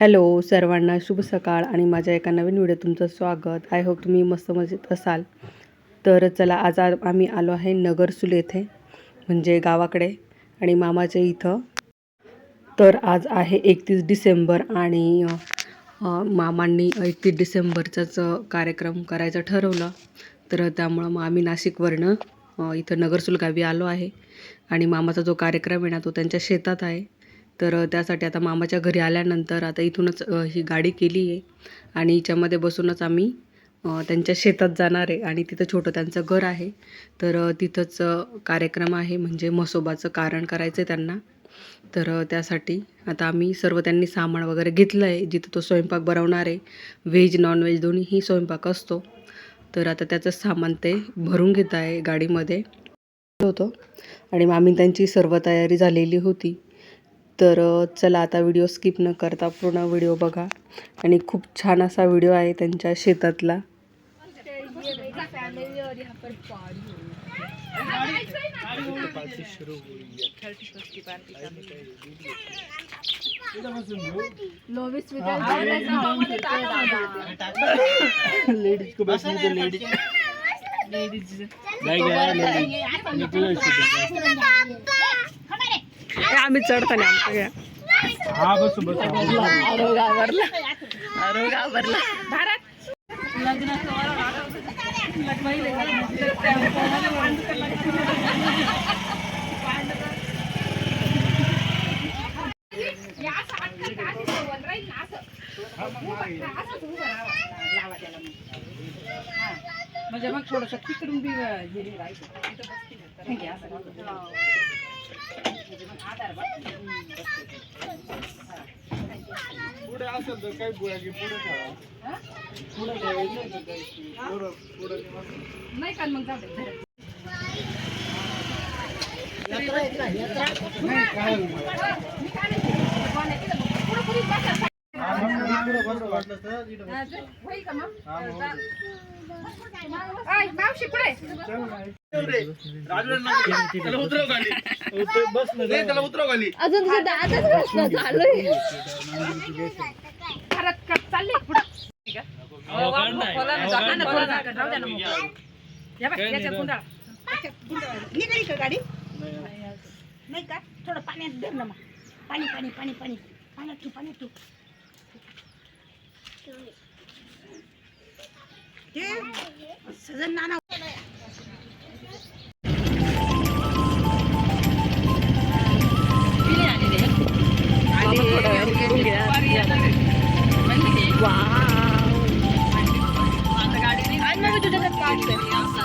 Hello सर्वांना शुभ सकाळ आणि माझ्या एका नवीन व्हिडिओ तुमचं स्वागत. आय होप तुम्ही मस्त मजेत असाल. तर चला आज आम्ही आलो आहे नगरसूल येथे म्हणजे गावाकडे आणि मामाच्या इथं. तर आज आहे एकतीस डिसेंबर आणि मामांनी एकतीस डिसेंबरचाच कार्यक्रम करायचं ठरवलं. तर त्यामुळं मग आम्ही नाशिकवरनं इथं नगरसूल गावी आलो आहे. आणि मामाचा जो कार्यक्रम आहे ना तो त्यांच्या शेतात आहे. तर त्यासाठी आता मामाच्या घरी आल्यानंतर आता इथूनच ही गाडी केली आहे. आणि हिच्यामध्ये बसूनच आम्ही त्यांच्या शेतात जाणार आहे. आणि तिथं छोटं त्यांचं घर आहे. तर तिथंच कार्यक्रम आहे. म्हणजे म्हसोबाचं कारण करायचं आहे त्यांना. तर त्यासाठी आता आम्ही सर्व त्यांनी सामान वगैरे घेतलं आहे. जिथं तो स्वयंपाक बनवणार आहे. व्हेज नॉनव्हेज दोन्हीही स्वयंपाक असतो. तर आता त्याचं सामान ते भरून घेत आहे गाडीमध्ये. होतो. आणि मामी त्यांची सर्व तयारी झालेली होती. तर चला आता व्हिडिओ स्किप न करता पूर्ण व्हिडिओ बघा आणि खूप छान असा व्हिडिओ आहे त्यांच्या शेतातला लेडीज को बैठने दो लेडीज नहीं गया लेडीज निकलो आम्ही चढताना आमचं घ्या हाँ बस बस. आरो घाबरला आरो घाबरला म्हणजे मग थोडस तिकडून बी हे. पुढे असेल तर काही पुढे पुढे पुढं नाही का मग जाऊ मावशी पुढे. अजून चालू खरंच चालले पुढं ना, मग. निघाली का गाडी नाही का थोडं पाण्यात धर ना मग पाणी पाणी पाणी पाणी पाण्यात तू पाण्यात तू ते सजन नाना पप्पाची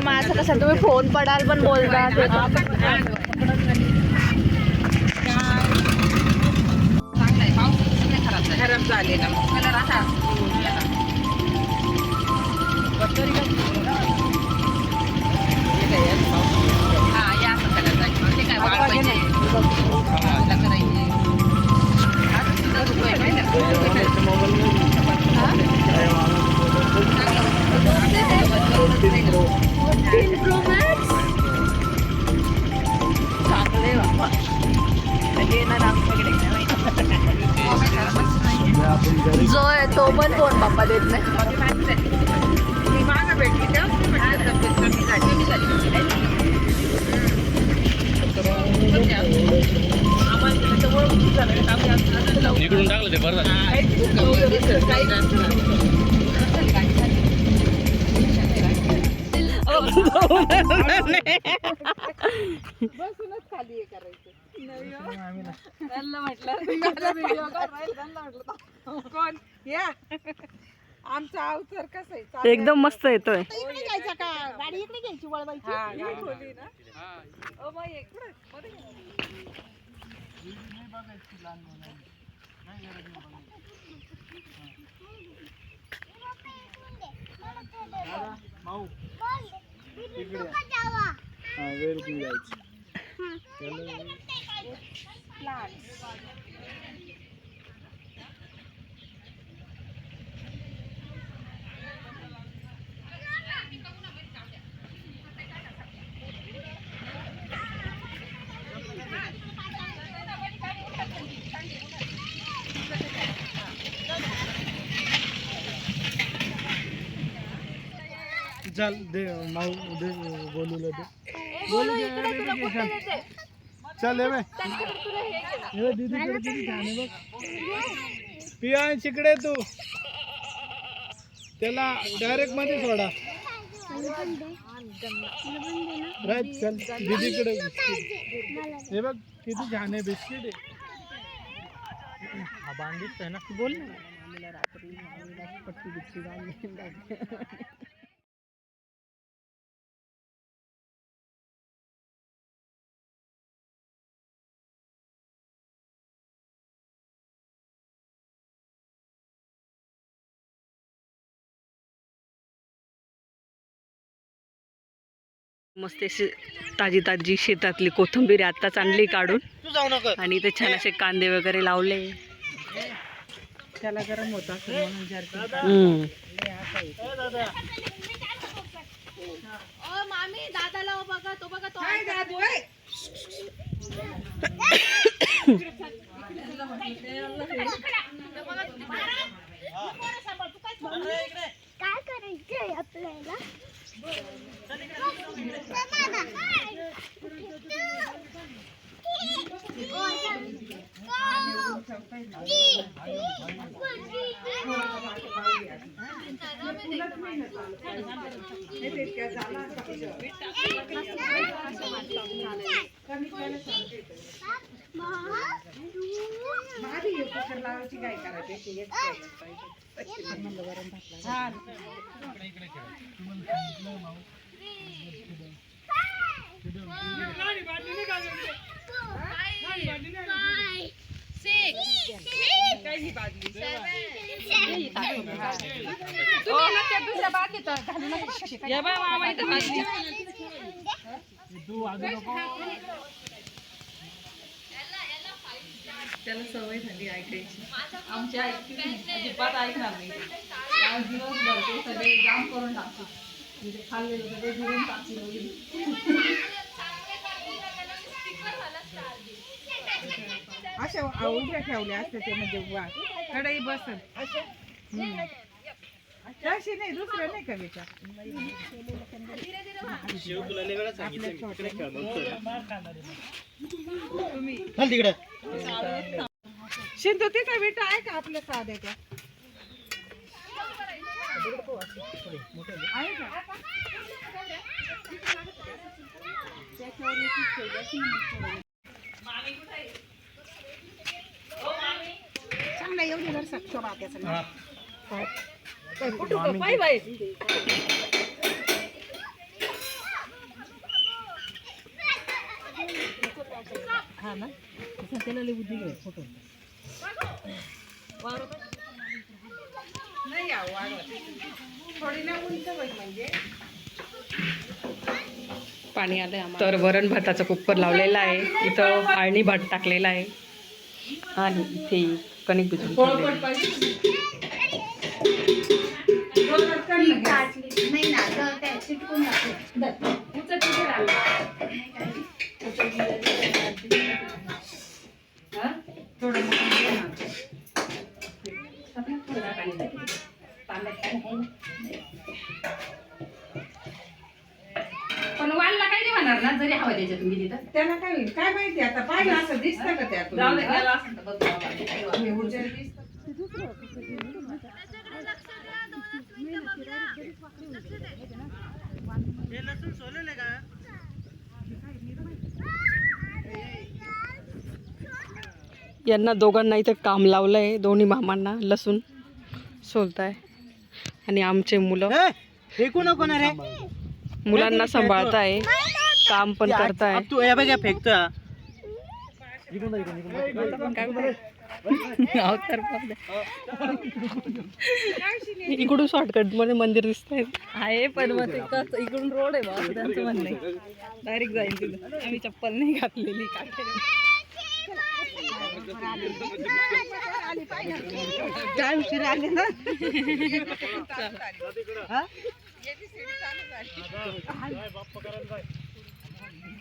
माझं कसं तुम्ही फोन पडाल पण बोलता झाले खराब झालेला मग कलर असा गेला. हा या असं कलर जायचं ते काय वाळवायचे भाजीला करायचे आता सुद्धा रुपये नाही जो आहे तो पण फोन बाप्पा देत नाही. इकडून टाकलं ते बरं. ओ बसूनच खाली हे करायचं. त्यांना म्हटलं कोण? या. आमचा अवसर कसं आहे. एकदम मस्त येतोय इकडे घ्यायचा का? गाडी इकडे घ्यायची वळवायची. हा गाडी खोली ना? ओ बाई इकडे मध्ये घ्या. माऊ इकडे हा वेळ जायची चल दे माऊ दे बोलूला दे. बोलू दे चल ये बे ये दीदीकडे किती छान आहे बघ पिया तिकडे तू। त्याला डायरेक्टमध्ये सोडा राईट चल दीदीकडे हे बघ किती छान आहे बिस्किट आहे हा। बांधित आहे ना बोल ना। मस्त अशी ताजी ताजी शेतातली कोथिंबीर आत्ताच आणली काढून. तू जाऊ नको. आणि इथे छान असे कांदे वगैरे लावले. त्याला गरम होत असेल म्हणून विचार केला. हम्म. मामी दादाला बघा तो बघा तो काय दादू आहे? काय करायचंय आपल्याला? लावायची काय करायची करायचं छान. त्याला सवय झाली ऐकायची आमच्या ऐकते अजिबात ऐकणार नाही. आज दिवसभर ते सगळे जाम करून टाकतो म्हणजे खाल्लेलं सगळे टाकतील वगैरे. अशा उभ्या ठेवल्या असते ते म्हणजे बसन. असे तशी नाही दुसरं नाही का तिकडे. शिंदू विटा आहे का आपल्या साध्याच्या आहे का चांगला एवढी घर शकतो बात्याचं कुठं पाय बाई हा ना त्याला लई बुद्धी घे फोटो नाही यावं थोडी ना उंच होईल म्हणजे पाणी आलंय तर वरण भाताचा कुकर लावलेला आहे. इथं आळणी भात टाकलेला आहे. आणि इथे कणिक भिजून ठेवलेली म्हणणार ना जरी हवं त्याच्यात तुम्ही तिथं. त्याला काय होईल काय माहिती आता? पाहिलं असं दिसतं का त्यातून? जाऊ दे गेला असेल तर बघ बाबा. हे उजेड दिसतं. यांना दोघांना इथं काम लावलं आहे दोन्ही मामांना लसूण सोलताय. आणि आमचे मुलं. फेकू नको ना रे मुलांना सांभाळताय. काम पण करताय. तू या बघा फेकतो इकडून शॉर्टकटमध्ये मंदिर दिसत आहे आहे पण मग ते कसं इकडून रोड आहे बा त्यांचं म्हणणं डायरेक्ट जाईल तिथं. आम्ही चप्पल नाही घातलेली. काय काय उशीर आले ना?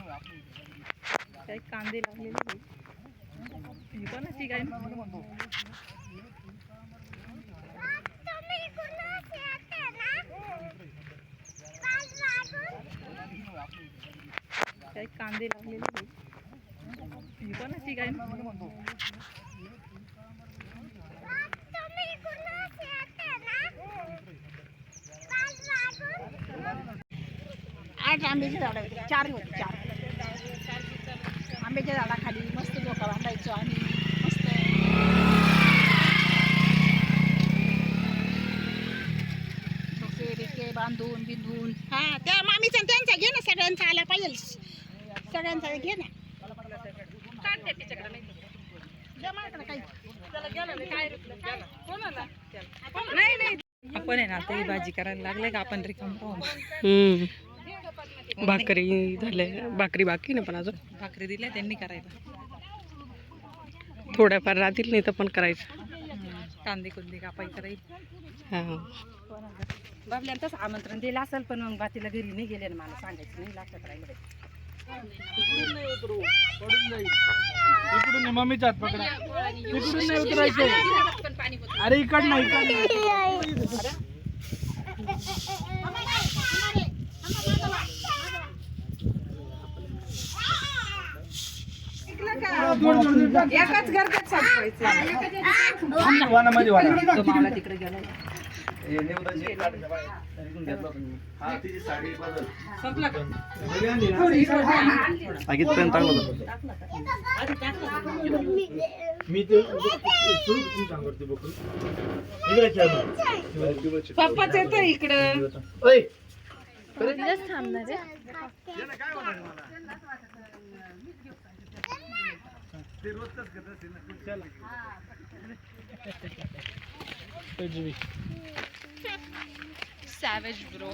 काही कांदे लागलेले ही कोणाची काय काही कांदे लागलेले ही कोणाची काय आठ आंब्याची झाडं होती चार होती चार आंब्याच्या झाडाखाली मस्त झोका बांधायचो आणि मस्त झोके बिके बांधून बिंधून. हा त्या मामीचा आणि त्यांचा घे ना सगळ्यांचा आला पाहिजे. सगळ्यांचा घे ना. करा काही. आपण आहे ना आता ही भाजी करायला लागले का आपण रिकाम पाहू. भाकरी झाले भाकरी बाकी नाही पण अजून भाकरी दिल्या त्यांनी करायला थोड्याफार राहतील नाही तर पण करायचं कांदे कुंदे कापाई करायची हां बाबल्यानं तसं आमंत्रण दिलं असेल पण मग बातीला घरी नाही गेले ना मला सांगायचं नाही लक्षात राहिलं मम्मीच्या हात पकडा इकडून नाही उतरायचं अरे इकड नाही इकड एकाच घरच्यात वनामध्ये वाला. तो मावळा तिकडे गेला हे नेवदाची काढायच्या बाहेर. इकडून घेतला तुम्ही. हा, तिची साडी बदल. संपला का? घरी आणली ना? आगीतपर्यंत टाकलं होतं. मी ते सुरू तुम्ही सांगते बघून इकडे खेळ मग. पप्पाच येतं इकडं. ओय, तिथेच थांबणार आहे सॅवेज ब्रो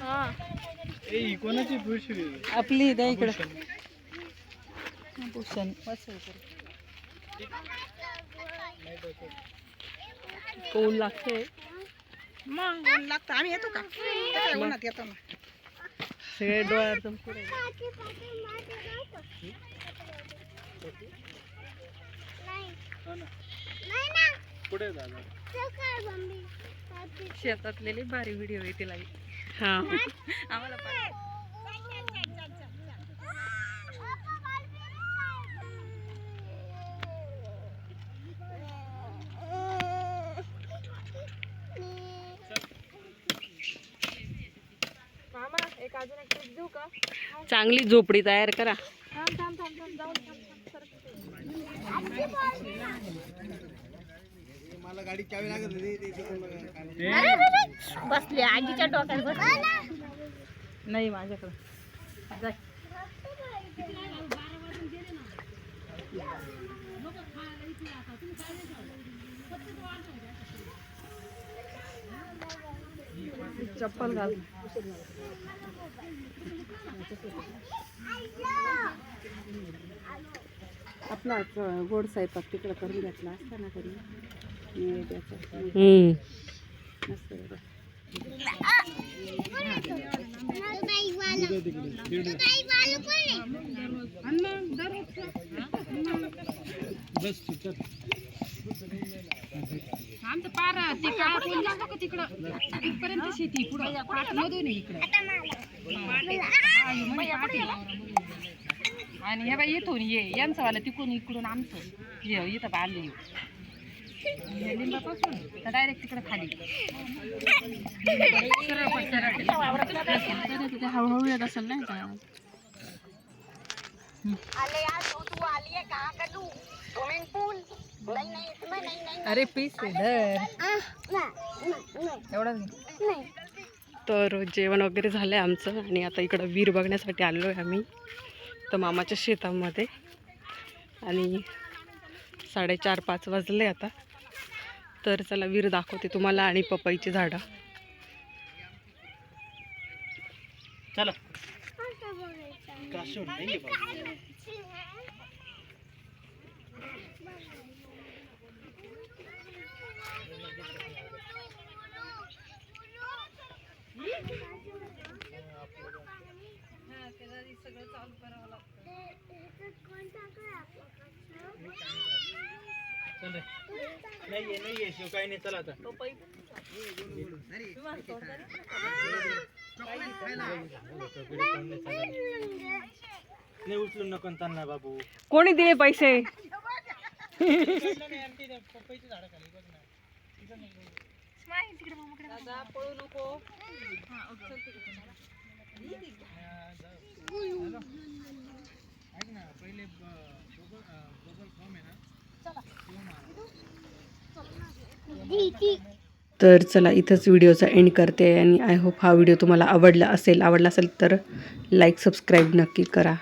हा. ए, ही कोणाची पिशवी आपली द्या इकडं. भूषण. ऊन लागते मग ऊन लागतं. आम्ही येतो का? उन्हात येतो ना. सगळे डोळ्यात पुढे झालं शेतातलेली भारी व्हिडिओ आहे तिला हां. आम्हाला चांगली झोपडी तयार करा. बसले आजीच्या डोक्यात बस. नाही माझ्याकडं. जाय. चप्पल घाल आपला गोड स्वयंपाक तिकडं करून घेतला असता ना तरी मस्त बस चल. आमचं पार ते काळा कोण जातो का तिकडं. तिथपर्यंत शेती पुढं आहे इकडं. आहे. आणि हे बाई इथून ये. यांचं वाला तिकडून इकडून आमचं. ये इथं बांधले हे लिंबापासून तर डायरेक्ट तिकडे खाली. सरळ सरळ हळूहळू येत असेल नाही का? अरे पीस धर एवढं तर जेवण वगैरे झालं आहे आमचं आणि आता इकडं वीर बघण्यासाठी आलो आहे आम्ही. तर मामाच्या शेतामध्ये. आणि साडेचार पाच वाजले आता. तर चला वीर दाखवते तुम्हाला आणि पपईची झाडं. चला. नाही बाबा. चल नाहीये नाहीये शिव काही नाही चला आता नाही उचलून नको त्यांना बाबू कोणी दिले पैसे तर चला इथंच व्हिडिओचा एंड करते आणि आय होप हा व्हिडिओ तुम्हाला आवडला असेल आवडला असेल तर लाईक सबस्क्राईब नक्की करा.